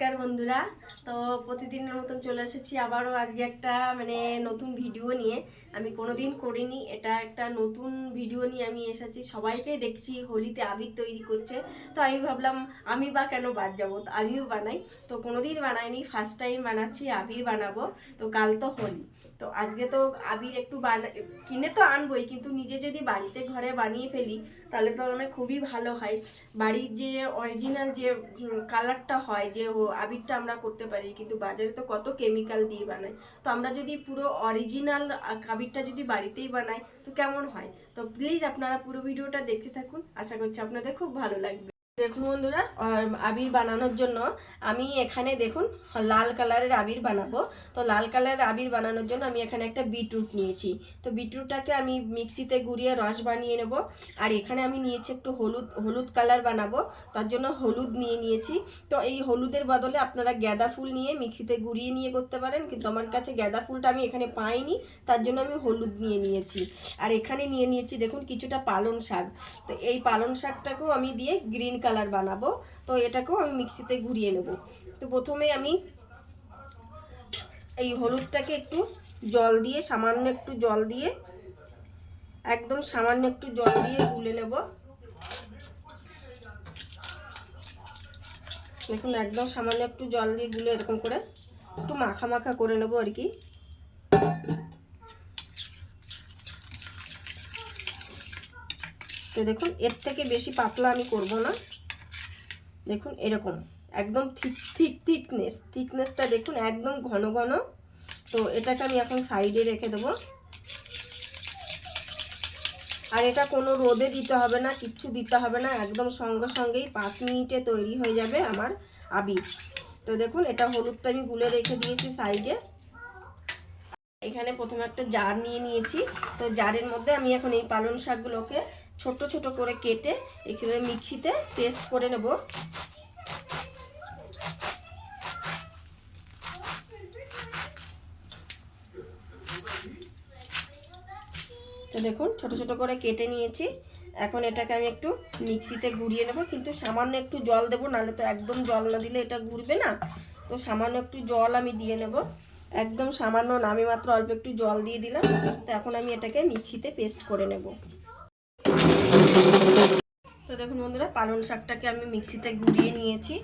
নমস্কার বন্ধুরা। তো প্রতিদিনের মতন চলে এসেছি। আবারও আজকে একটা মানে নতুন ভিডিও নিয়ে। আমি কোনোদিন করিনি। এটা একটা নতুন ভিডিও নিয়ে আমি এসেছি। সবাইকে দেখছি, হোলিতে আবির তৈরি করছে। তো আমি ভাবলাম, আমি বা কেন বাদ যাব? আমিও বানাই। তো কোনোদিন বানাইনি। ফার্স্ট টাইম বানাচ্ছি, আবির বানাবো। তো কাল তো হোলি। তো আজকে তো আবির একটু বানা কিনে তো আনবই, কিন্তু নিজে যদি বাড়িতে ঘরে বানিয়ে ফেলি, তাহলে তো মানে খুবই ভালো হয়। বাড়ির যে অরিজিনাল যে কালারটা হয়, যে আবিরটা আমরা করতে পারি কিন্তু বাজারে তো কত কেমিক্যাল দিয়ে বানায়। তো আমরা যদি পুরো অরিজিনাল কাবিরটা যদি বাড়িতেই বানাই, তো কেমন হয়? তো প্লিজ আপনারা পুরো ভিডিওটা দেখতে থাকুন। আশা করছি আপনাদের খুব ভালো লাগবে। দেখুন বন্ধুরা আবির বানানোর জন্য আমি এখানে দেখুন লাল কালারের আবির বানাবো। তো লাল কালারের আবির বানানোর জন্য আমি এখানে একটা বিটরুট নিয়েছি। তো বিটরুটটাকে আমি মিক্সিতে গুঁড়িয়ে রস বানিয়ে নেব। আর এখানে আমি নিয়েছি একটু হলুদ হলুদ কালার বানাবো। তার জন্য হলুদ নিয়ে নিয়েছি। তো এই হলুদের বদলে আপনারা গাঁদা ফুল নিয়ে মিক্সিতে গুঁড়িয়ে নিয়ে করতে পারেন। কিন্তু আমার কাছে গাঁদা ফুলটা আমি এখানে পাইনি। তার জন্য আমি হলুদ নিয়ে নিয়েছি। আর এখানে নিয়ে নিয়েছি দেখুন কিছুটা পালং শাক। তো এই পালং শাকটাকেও আমি দিয়ে গ্রিন কালার বানাবো। তো এটাকেও আমি মিক্সিতে ঘুরিয়ে নেব। তো প্রথমে আমি এই হলুদটাকে একটু জল দিয়ে, সামান্য একটু জল দিয়ে, একদম সামান্য একটু জল দিয়ে গুলে নেব। দেখুন, একদম সামান্য একটু জল দিয়ে গুলে এরকম করে একটু মাখা মাখা করে নেব আর কি। তো দেখুন, এর থেকে বেশি পাতলা আমি করব না। দেখুন, এরকম, একদম ঠিক ঠিক থিকনেস থিকনেসটা দেখুন, একদম ঘন ঘন। তো এটাকে আমি এখন সাইডে রেখে দেবো। আর এটা কোনো রোদে দিতে হবে না, কিচ্ছু দিতে হবে না, একদম সঙ্গে সঙ্গেই পাঁচ মিনিটে তৈরি হয়ে যাবে আমার আবির। তো দেখুন, এটা হলুদটা আমি গুলে রেখে দিয়েছি সাইডে। এখানে প্রথমে একটা জার নিয়ে নিয়েছি। তো জারের মধ্যে আমি এখন এই পালং শাকগুলোকে ছোট ছোট করে কেটে এখানে মিক্সিতে পেস্ট করে নেব। তো দেখুন, ছোট ছোট করে কেটে নিয়েছি। এখন এটাকে আমি একটু মিক্সিতে ঘুরিয়ে নেব, কিন্তু সামান্য একটু জল দেবো, নাহলে তো একদম জল না দিলে এটা ঘুরবে না। তো সামান্য একটু জল আমি দিয়ে নেব। একদম সামান্য নামে মাত্র অল্প একটু জল দিয়ে দিলাম। তো এখন আমি এটাকে মিক্সিতে পেস্ট করে নেব। দেখুন বন্ধুরা, পালং শাকটাকে আমি মিক্সিতে গুঁড়িয়ে নিয়েছি।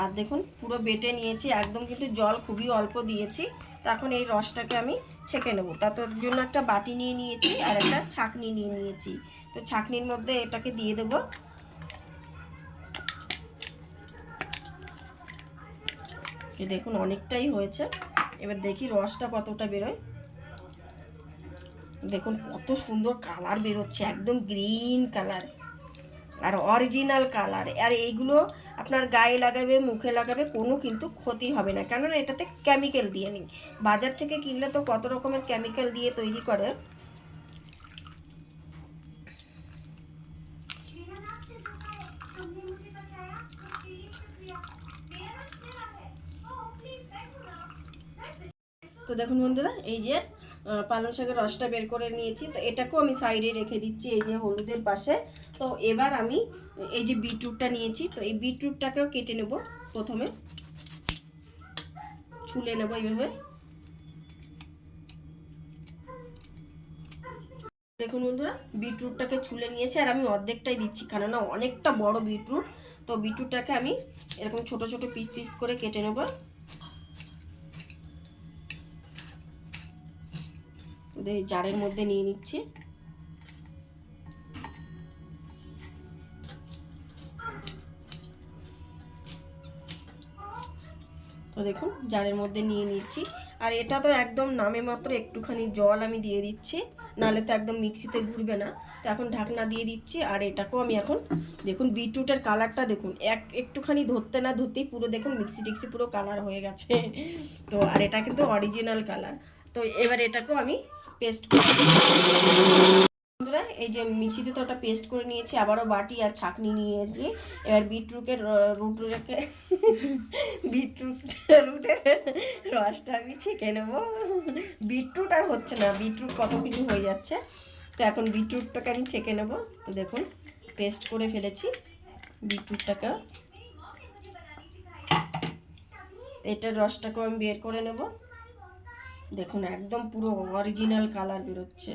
আর দেখুন, পুরো বেটে নিয়েছি। একদম কিন্তু জল খুবই অল্প দিয়েছি। তো এখন এই রসটাকে আমি ছেঁকে নেব। তার জন্য একটা বাটি নিয়ে নিয়েছি আর একটা ছাকনি নিয়ে নিয়েছি। তো ছাকনির মধ্যে এটাকে দিয়ে দেবো। দেখুন, অনেকটাই হয়েছে। এবার দেখি রসটা কতটা বেরোয়। দেখুন, কত সুন্দর কালার বেরোচ্ছে। একদম গ্রিন কালার। আর অরিজিনাল কালার আর এইগুলো আপনার গায়ে লাগাবে, মুখে লাগাবে, কোনো কিন্তু ক্ষতি হবে না। কেননা এটাতে কেমিক্যাল দিয়ে নেই। বাজার থেকে কিনলে তো কত রকমের কেমিক্যাল দিয়ে তৈরি করে। তো দেখুন বন্ধুরা, এই যে পালং শাকের রসটা বের করে নিয়েছি। তো এটাকেও আমি সাইডে রেখে দিচ্ছি, এই যে হলুদের পাশে। তো এবার আমি এই যে বিটরুটটা নিয়েছি, তো এই বিটরুটটাকেও কেটে নেব প্রথমে। ছুলে নেব এইভাবে। দেখুন বন্ধুরা, বিটরুটটাকে ছুলে নিয়েছি, আর আমি অর্ধেকটাই দিচ্ছি, কেননা অনেকটা বড় বিটরুট। তো বিটরুটটাকে আমি এরকম ছোট ছোট পিস পিস করে কেটে নেব। জারের মধ্যে নিয়ে নিচ্ছি। তো দেখুন, জারের মধ্যে নিয়ে নিচ্ছি। আর এটা তো একদম নামে মাত্র একটুখানি জল আমি দিয়ে দিচ্ছি, নাহলে তো একদম মিক্সিতে ঘুরবে না। তো এখন ঢাকনা দিয়ে দিচ্ছি, আর এটাকেও আমি এখন, দেখুন, বিটরুটের কালারটা দেখুন, এক, একটুখানি ধরতে না ধরতেই পুরো দেখুন মিক্সি টিক্সি পুরো কালার হয়ে গেছে। তো, আর এটা কিন্তু অরিজিনাল কালার। তো এবার এটাকেও আমি পেস্ট করে বন্ধুরা, এই যে মিক্সিতে তো ওটা পেস্ট করে নিয়েছি, আবারও বাটি আর ছাকনি নিয়েছি এবার বিটরুটের রুট রেখে বিটরুট রুটের রসটা আমি ছেঁকে নেব। বিটরুট আর হচ্ছে না, বিটরুট কত কিছু হয়ে যাচ্ছে। তো এখন বিটরুটটাকে আমি ছেঁকে নেব। তো দেখুন, পেস্ট করে ফেলেছি বিটরুটটাকে। এটার রসটাকেও আমি বের করে নেব। দেখুন, একদম পুরো অরিজিনাল কালার বেরোচ্ছে।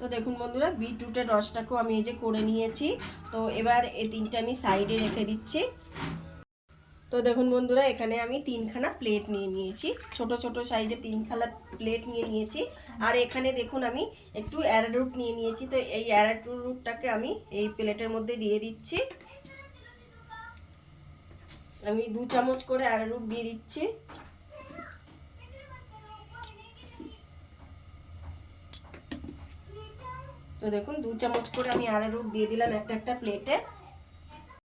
তো দেখুন বন্ধুরা বিটরুটের রসটাকেও আমি এই যে করে নিয়েছি। তো এবার এই তিনটা আমি সাইডে রেখে দিচ্ছি। তো দেখুন বন্ধুরা, এখানে আমি তিনখানা প্লেট নিয়ে নিয়েছি। ছোট ছোট সাইজে তিনখানা প্লেট নিয়ে নিয়েছি। আর এখানে দেখুন আমি একটু অ্যারারুট নিয়ে নিয়েছি। তো এই অ্যারারুটটাকে আমি এই প্লেটের মধ্যে দিয়ে দিচ্ছি। আমি দু চামচ করে অ্যারারুট দিয়ে দিচ্ছি। তো দেখুন, দু চামচ করে আমি অ্যারারুট দিয়ে দিলাম একটা একটা প্লেটে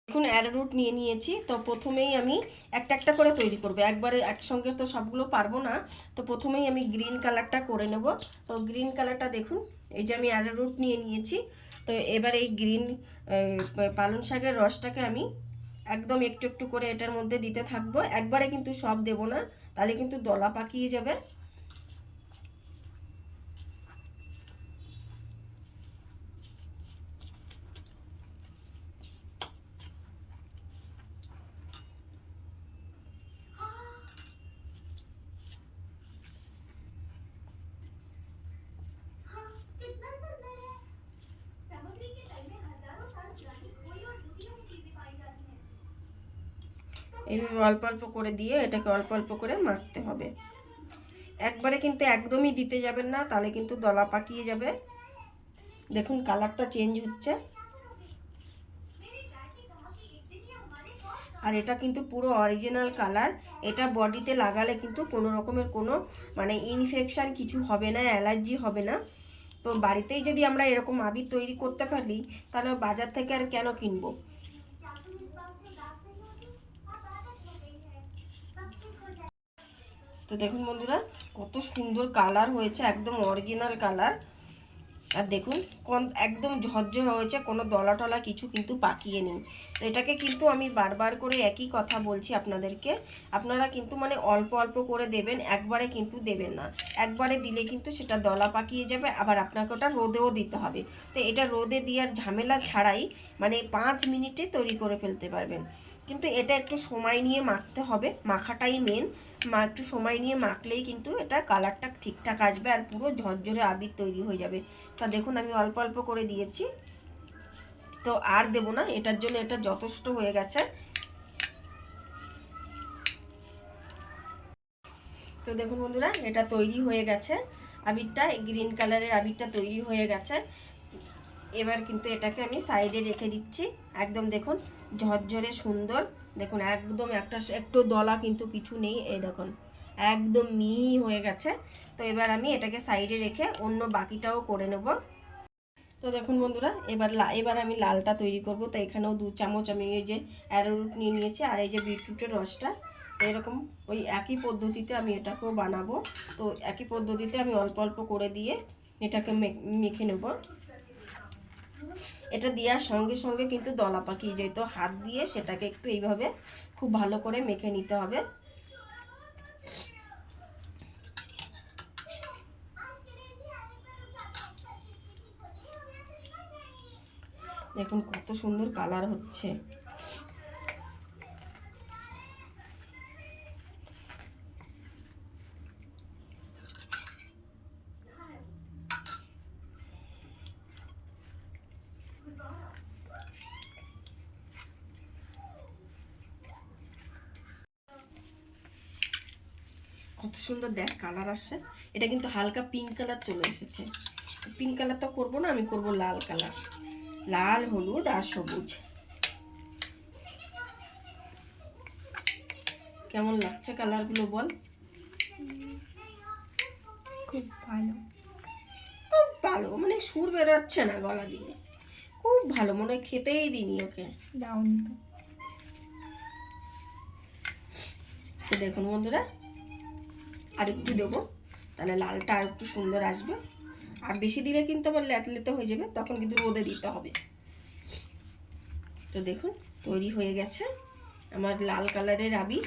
দেখুন অ্যারারুট নিয়ে নিয়েছি। তো প্রথমেই আমি একটা একটা করে তৈরি করব। একবারে একসঙ্গে তো সবগুলো পারব না। তো প্রথমেই আমি গ্রিন কালারটা করে নেব। তো গ্রিন কালারটা দেখুন, এই যে আমি অ্যারারুট নিয়ে নিয়েছি। তো এবার এই গ্রিন পালং শাকের রসটাকে আমি একদম একটু একটু করে এটার মধ্যে দিতে থাকব। একবারে কিন্তু সব দেব না, তাহলে কিন্তু দলা পাকিয়ে যাবে। এইভাবে অল্প অল্প করে দিয়ে এটাকে অল্প অল্প করে মাখতে হবে। একবারে কিন্তু একদমই দিতে যাবেন না, তাহলে কিন্তু দলা পাকিয়ে যাবে। দেখুন কালারটা চেঞ্জ হচ্ছে। আর এটা কিন্তু পুরো অরিজিনাল কালার এটা বডিতে লাগালে কিন্তু কোনো রকমের কোনো মানে ইনফেকশান কিছু হবে না অ্যালার্জি হবে না। তো বাড়িতেই যদি আমরা এরকম আবির তৈরি করতে পারি, তাহলে বাজার থেকে আর কেন কিনবো? তো দেখুন বন্ধুরা, কত সুন্দর কালার হয়েছে, একদম অরিজিনাল কালার। আর দেখুন, কোন একদম ঝরঝর হয়েছে, কোনো দলা টলা কিছু কিন্তু পাকিয়ে নেই। তো এটাকে কিন্তু আমি বারবার করে একই কথা বলছি আপনাদেরকে। আপনারা কিন্তু মানে অল্প অল্প করে দেবেন, একবারে কিন্তু দেবেন না। একবারে দিলে কিন্তু সেটা দলা পাকিয়ে যাবে, আবার আপনাকে ওটা রোদেও দিতে হবে। তো এটা রোদে দেওয়ার ঝামেলা ছাড়াই মানে পাঁচ মিনিটে তৈরি করে ফেলতে পারবেন। কিন্তু এটা একটু সময় নিয়ে মাখতে হবে, মাখাটাই মেন মা, একটু সময় নিয়ে মাখলেই কিন্তু এটা কালারটা ঠিকঠাক আসবে আর পুরো ঝরঝরে আবির তৈরি হয়ে যাবে। তা দেখুন, আমি অল্প অল্প করে দিয়েছি। তো আর দেব না, এটার জন্য এটা যথেষ্ট হয়ে গেছে। তো দেখুন বন্ধুরা, এটা তৈরি হয়ে গেছে। আবিরটা গ্রিন কালারের আবিরটা তৈরি হয়ে গেছে। এবার কিন্তু এটাকে আমি সাইডে রেখে দিচ্ছি। একদম দেখুন, ঝরঝরে সুন্দর। দেখুন, একদম একটা একটু দলা কিন্তু কিছু নেই, এই দেখুন, একদম মিহি হয়ে গেছে। তো এবার আমি এটাকে সাইডে রেখে অন্য বাকিটাও করে নেব। তো দেখুন বন্ধুরা, এবার এবার আমি লালটা তৈরি করব। তো এখানেও দু চামচ আমি এই যে অ্যারোরুট নিয়ে নিয়েছি, আর এই যে বিটরুটের রসটা এরকম ওই একই পদ্ধতিতে আমি এটাকেও বানাবো। তো একই পদ্ধতিতে আমি অল্প অল্প করে দিয়ে এটাকে মেখে নেব। এটা দেওয়ার সঙ্গে সঙ্গে কিন্তু দলা পাকিয়ে যেত। হাত দিয়ে সেটাকে একটু এইভাবে খুব ভালো করে মেখে নিতে হবে। দেখুন কত সুন্দর কালার হচ্ছে। সুন্দর দেখ কালার আসছে। এটা কিন্তু হালকা পিঙ্ক কালার চলে এসেছে। পিঙ্ক কালার তো করব না আমি করব লাল কালার লাল হলুদ আর সবুজ। কেমন লাগছে কালারগুলো বল? খুব ভালো। খুব ভালো মানে সুর বেরোচ্ছে না গলা দিয়ে। খুব ভালো মনে হয় খেতেই দিনি ওকে। তো দেখুন বন্ধুরা আর একটু দেবো। তাহলে লালটা আর একটু সুন্দর আসবে। আর বেশি দিলে কিন্তু আবার ল্যাটলেতে হয়ে যাবে, তখন কিন্তু রোদে দিতে হবে। তো দেখুন, তৈরি হয়ে গেছে আমার লাল কালারের আবির।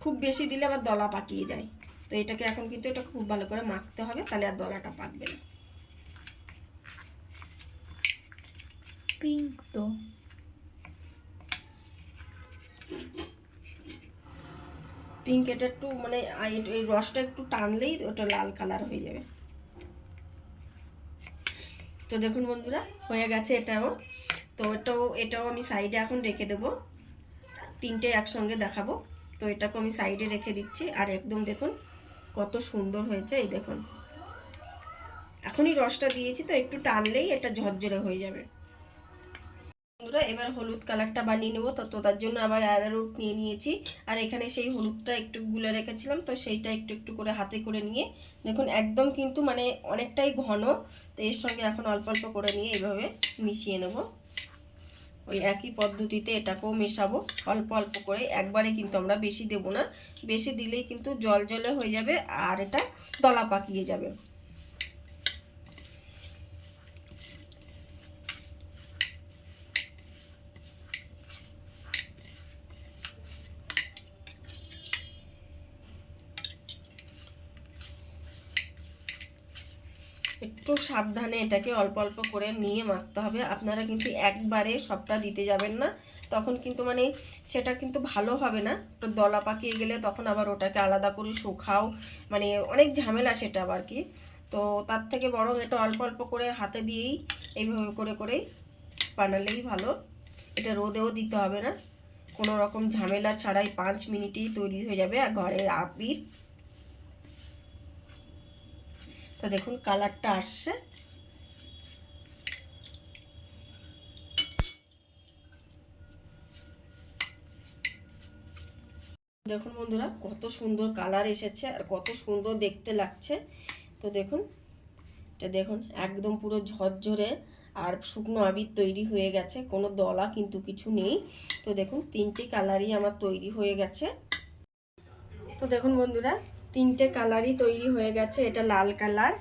খুব বেশি দিলে আবার দলা পাকিয়ে যায়। তো এটাকে এখন কিন্তু এটা খুব ভালো করে মাখতে হবে, তাহলে আর দলাটা পাকবে না। পিঙ্ক তো। পিঙ্ক এটা একটু মানে এই রসটা একটু টানলেই ওটা লাল কালার হয়ে যাবে। তো দেখুন বন্ধুরা, হয়ে গেছে এটাও। তো এটাও এটাও আমি সাইডে এখন রেখে দেবো। তিনটে একসঙ্গে দেখাবো। তো এটাকে আমি সাইডে রেখে দিচ্ছি। আর একদম দেখুন, কত সুন্দর হয়েছে, এই দেখুন। এখনই রসটা দিয়েছি, তো একটু টানলেই এটা ঝরঝরে হয়ে যাবে। বন্ধুরা এবার হলুদ কালারটা বানিয়ে নেব। তো তার জন্য আবার অ্যারারুট নিয়ে নিয়েছি। আর এখানে সেই হলুদটা একটু গুলে রেখেছিলাম, তো সেইটা একটু একটু করে হাতে করে নিয়ে, দেখুন একদম কিন্তু মানে অনেকটাই ঘন, তো এর সঙ্গে এখন অল্প অল্প করে নিয়ে এইভাবে মিশিয়ে নেব। ওই একই পদ্ধতিতে এটাকেও মেশাবো, অল্প অল্প করে। একবারে কিন্তু আমরা বেশি দেব না। বেশি দিলেই কিন্তু জল, জলে হয়ে যাবে, আর এটা দলা পাকিয়ে যাবে। একটু সাবধানে এটাকে অল্প অল্প করে নিয়ে মাখতে হবে। আপনারা কিন্তু একবারে সবটা দিতে যাবেন না। তখন কিন্তু মানে সেটা কিন্তু ভালো হবে না। তো দলা পাকিয়ে গেলে তখন আবার ওটাকে আলাদা করে শুকাও। মানে অনেক ঝামেলা সেটা আবার কি। তো তার থেকে বরং এটা অল্প অল্প করে হাতে দিয়েই এইভাবে করে করেই বানালেই ভালো। এটা রোদেও দিতে হবে না। কোনো রকম ঝামেলা ছাড়াই পাঁচ মিনিটেই তৈরি হয়ে যাবে। আর ঘরের আবির তো দেখুন কালারটা আসছে। দেখুন বন্ধুরা, কত সুন্দর কালার এসেছে আর কত সুন্দর দেখতে লাগছে। তো দেখুন, এটা দেখুন একদম পুরো ঝরঝরে আর শুকনো আবির তৈরি হয়ে গেছে, কোনো দলা কিন্তু কিছু নেই। তো দেখুন, তিনটে কালারই আমার তৈরি হয়ে গেছে। তো দেখুন বন্ধুরা তিনটে কালারই তৈরি হয়ে গেছে। এটা লাল কালার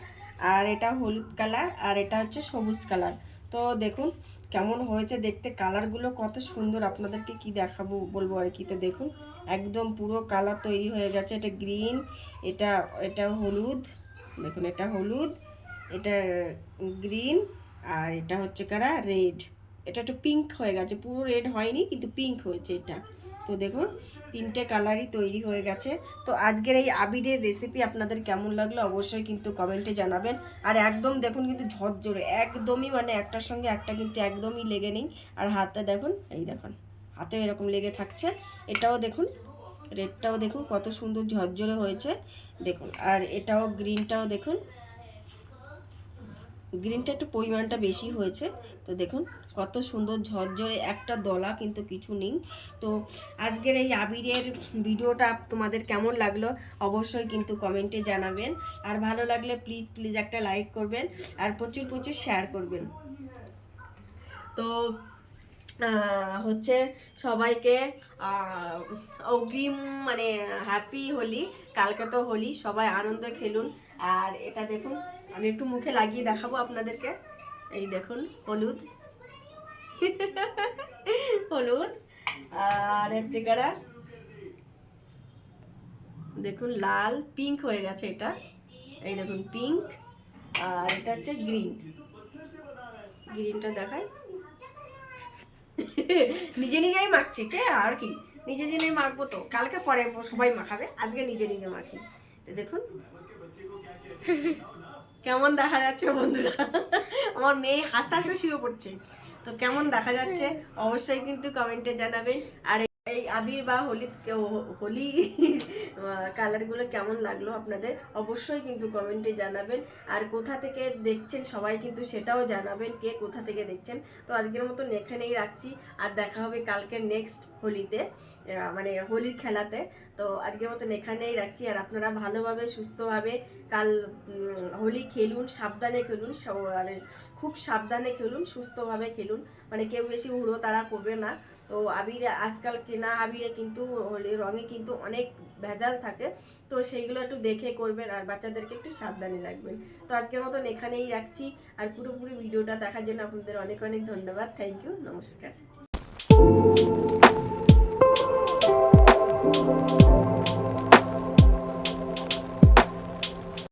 আর এটা হলুদ কালার আর এটা হচ্ছে সবুজ কালার। তো দেখুন কেমন হয়েছে দেখতে, কালারগুলো কত সুন্দর। আপনাদেরকে কি দেখাবো, বলব আর কি তো দেখুন। একদম পুরো কালার তৈরি হয়ে গেছে। এটা গ্রিন, এটা এটা হলুদ, দেখুন এটা হলুদ, এটা গ্রিন আর এটা হচ্ছে কারা, রেড। এটা একটু পিঙ্ক হয়ে গেছে। পুরো রেড হয়নি, কিন্তু পিঙ্ক হয়েছে এটা। তো দেখুন, তিনটে কালারই তৈরি হয়ে গেছে। তো আজকের এই আবিরের রেসিপি আপনাদের কেমন লাগল অবশ্যই কিন্তু কমেন্টে জানাবেন। আর একদম দেখুন কিন্তু ঝরঝরে, একদমই মানে একটার সঙ্গে একটা কিন্তু একদমই লেগে নেই। আর হাতটা দেখুন, এই দেখুন, হাতে এরকম লেগে থাকছে। এটাও দেখুন, রেডটাও দেখুন, কত সুন্দর ঝরঝরে হয়েছে। দেখুন, আর এটাও গ্রিনটাও দেখুন। গ্রিনটা একটু পরিমাণটা বেশি হয়েছে। তো দেখুন কত সুন্দর ঝরঝরে একটা দলা কিন্তু কিছু নেই। তো আজকের এই আবিরের ভিডিওটা তোমাদের কেমন লাগল অবশ্যই কিন্তু কমেন্টে জানাবেন। আর ভালো লাগলে প্লিজ প্লিজ একটা লাইক করবেন আর প্রচুর প্রচুর শেয়ার করবেন। তো হচ্ছে সবাইকে অগ্রিম মানে হ্যাপি হোলি, কালকে তো হোলি, সবাই আনন্দ খেলুন। আর এটা দেখুন, আমি একটু মুখে লাগিয়ে দেখাবো আপনাদেরকে। এই দেখুন, হলুদ। হলুদ। আর হচ্ছে কারা দেখুন, লাল পিঙ্ক হয়ে গেছে এটা। এই দেখুন পিঙ্ক আর এটা হচ্ছে গ্রিন গ্রিনটা দেখাই। নিজে নিজেই মাখছে, কে? আর কি? নিজে নিজেই মাখবো তো। কালকে পরে সবাই মাখাবে। আজকে নিজে নিজে মাখি। তো দেখুন। কেমন দেখা যাচ্ছে বন্ধুরা? আমার মেয়ে হাসতে হাসতে শুয়ে পড়ছে। তো কেমন দেখা যাচ্ছে, অবশ্যই কিন্তু কমেন্টে জানাবেন। আর এই আবির বা হোলি হোলি কালারগুলো কেমন লাগল আপনাদের, অবশ্যই কিন্তু কমেন্টে জানাবেন। আর কোথা থেকে দেখছেন সবাই কিন্তু সেটাও জানাবেন, কে কোথা থেকে দেখছেন। তো আজকের মতন এখানেই রাখছি, আর দেখা হবে কালকে নেক্সট হোলিতে মানে হোলির খেলাতে। তো আজকের মতন এখানেই রাখছি। আর আপনারা ভালোভাবে, সুস্থভাবে কাল হোলি খেলুন, সাবধানে খেলুন আর খুব সাবধানে খেলুন, সুস্থভাবে খেলুন। মানে কেউ বেশি উড়ো তারা করবে না। তো আবির আজকাল কেনা আবিরে কিন্তু হোলি রঙে কিন্তু অনেক ভেজাল থাকে। তো সেইগুলো একটু দেখে করবেন আর বাচ্চাদেরকে একটু সাবধানে রাখবেন। তো আজকের মতন এখানেই রাখছি। আর পুরোপুরি ভিডিওটা দেখার জন্য আপনাদের অনেক অনেক ধন্যবাদ। Thank you. নমস্কার।